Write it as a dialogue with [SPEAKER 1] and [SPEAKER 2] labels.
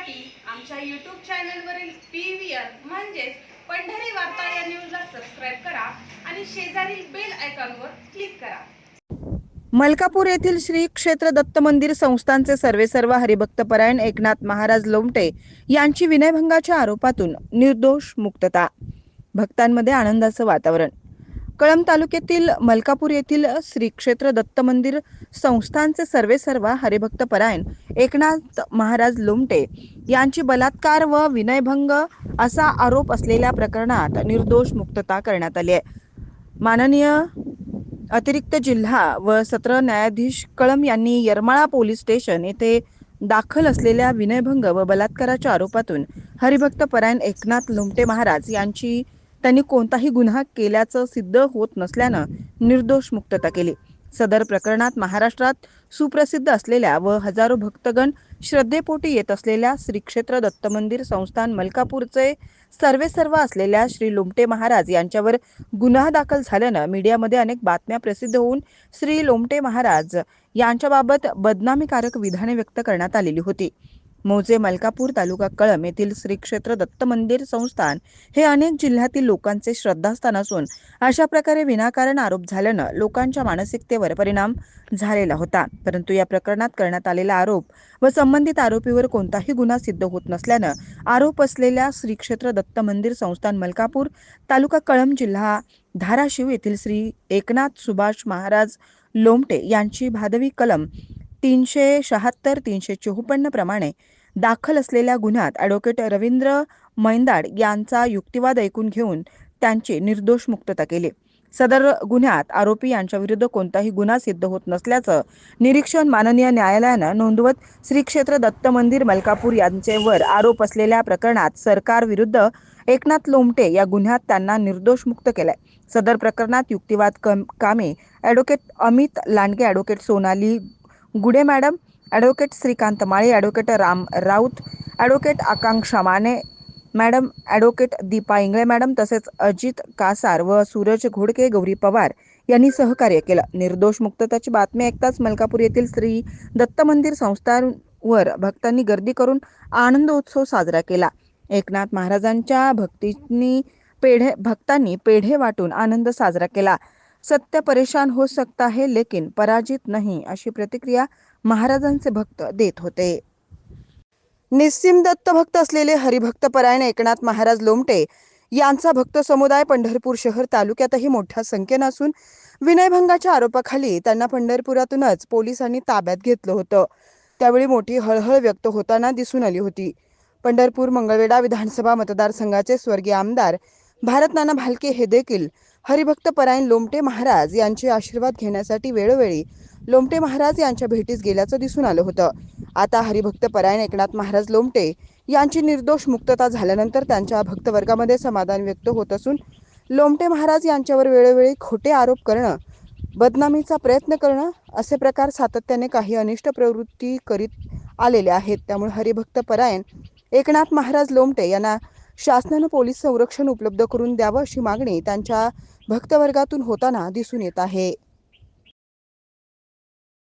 [SPEAKER 1] पाहण्यासाठी आमच्या यूट्यूब चॅनलवरील पी व्ही आर म्हणजेच पंढरी वार्ता या न्यूजला सबस्क्राईब करा आणि शेजारील बेल आयकॉनवर क्लिक करा.
[SPEAKER 2] मलकापूर येथील श्री क्षेत्र दत्त मंदिर संस्थानचे सर्वेसर्वा हरिभक्तपरायण एकनाथ महाराज लोमटे यांची विनयभंगाच्या आरोपातून निर्दोष मुक्तता. भक्तांमध्ये आनंदाचं वातावरण. कळंब तालुक्यातील मलकापूर येथील श्री क्षेत्र दत्त मंदिर संस्थानचे सर्वेसर्वा हरिभक्तपरायण एकनाथ महाराज लोमटे यांची बलात्कार व विनयभंग असा आरोप असलेल्या प्रकरणात निर्दोष मुक्तता करण्यात आली आहे. माननीय अतिरिक्त जिल्हा व सत्र न्यायाधीश कळम यांनी येरमाळा पोलीस स्टेशन येथे दाखल असलेल्या विनयभंग व बलात्काराच्या आरोपातून हरिभक्त परायण एकनाथ लोमटे महाराज यांची त्यांनी कोणताही गुन्हा केल्याचं सिद्ध होत नसल्यानं निर्दोष मुक्तता केली. सदर प्रकरणात महाराष्ट्रात सुप्रसिद्ध असलेल्या व हजारो भक्तगण श्रद्धेपोटी येत असलेल्या श्री क्षेत्र दत्त मंदिर संस्थान मलकापूरचे सर्वेसर्वा असलेल्या श्री लोमटे महाराज यांच्यावर गुन्हा दाखल झाल्यानं मीडियामध्ये अनेक बातम्या प्रसिद्ध होऊन श्री लोमटे महाराज यांच्याबाबत बदनामीकारक विधाने व्यक्त करण्यात आलेली होती. मौजे मलकापूर तालुका कळम येथील श्री क्षेत्र दत्त मंदिर संस्थान हे अनेक जिल्ह्यातील लोकांचे श्रद्धास्थान असून अशा प्रकारे विनाकारण आरोप झाल्यानं लोकांच्या मानसिकतेवर परिणाम झालेला होता. परंतु या प्रकरणात करण्यात आलेला आरोप व संबंधित आरोपीवर कोणताही गुन्हा सिद्ध होत नसल्यानं आरोप असलेल्या श्री क्षेत्र दत्त मंदिर संस्थान मलकापूर तालुका कळम जिल्हा धाराशिव येथील श्री एकनाथ सुभाष महाराज लोमटे यांची भादवी कलम तीनशे शहात्तर तीनशे चोपन्न प्रमाणे दाखल असलेल्या गुन्ह्यात ॲडव्होकेट रवींद्र मैंदाड यांचा युक्तिवाद ऐकून घेऊन त्यांची निर्दोष मुक्तता केली. सदर गुन्ह्यात आरोपी यांच्याविरुद्ध कोणताही गुन्हा सिद्ध होत नसल्याचं निरीक्षण माननीय न्यायालयानं नोंदवत श्री क्षेत्र दत्त मंदिर मलकापूर यांचेवर आरोप असलेल्या प्रकरणात सरकार विरुद्ध एकनाथ लोमटे या गुन्ह्यात त्यांना निर्दोष मुक्त केलंय. सदर प्रकरणात युक्तिवाद कम कामे advocate Amit Landge advocate Sonali Gude madam advocate Shrikant Male advocate Ram Raut advocate Akanksha Mane madam advocate Deepa Ingle madam तसेच अजित कासार व सूरज घोडके गौरी पवार यांनी सहकार्य केलं. निर्दोष मुक्तताची बातमी ऐकताच मलकापूर येथील श्री दत्त मंदिर संस्थांवर भक्तांनी गर्दी करून आनंद उत्सव साजरा केला. एकनाथ महाराजांच्या भक्तींनी पेढे भक्तांनी पेढे वाटून आनंद साजरा केला. सत्य परेशान हो सकता है लेकिन पराजित नहीं अशी प्रतिक्रिया महाराजांचे भक्त देत होते. निस्सिम दत्त भक्त असलेले हरिभक्त परायण एकनाथ महाराज लोमटे यांचा भक्त समुदाय पंढरपूर शहर तालुक्यातही मोठ्या संख्येनं असून विनयभंगाच्या आरोपाखाली त्यांना पंढरपुरातूनच पोलिसांनी ताब्यात घेतलं होतं. त्यावेळी मोठी हळहळ व्यक्त होताना दिसून आली होती. पंढरपूर मंगळवेढा विधानसभा मतदारसंघाचे स्वर्गीय आमदार भारतनाना भालके हे देखील हरिभक्त परायण लोमटे महाराज यांचे आशीर्वाद घेण्यासाठी वेळोवेळी लोमटे महाराज यांच्या भेटीस गेल्याचं दिसून आलं होतं. आता हरिभक्त परायण एकनाथ महाराज लोमटे यांची निर्दोष मुक्तता झाल्यानंतर त्यांच्या भक्तवर्गामध्ये समाधान व्यक्त होत असून लोमटे महाराज यांच्यावर वेळोवेळी खोटे आरोप करणं बदनामीचा प्रयत्न करणं असे प्रकार सातत्याने काही अनिष्ट प्रवृत्ती करीत आलेले आहेत. त्यामुळे हरिभक्त परायण एकनाथ महाराज लोमटे यांना शासनानं पोलीस संरक्षण उपलब्ध करून द्यावं अशी मागणी त्यांच्या भक्तवर्गातून होताना दिसून येत आहे.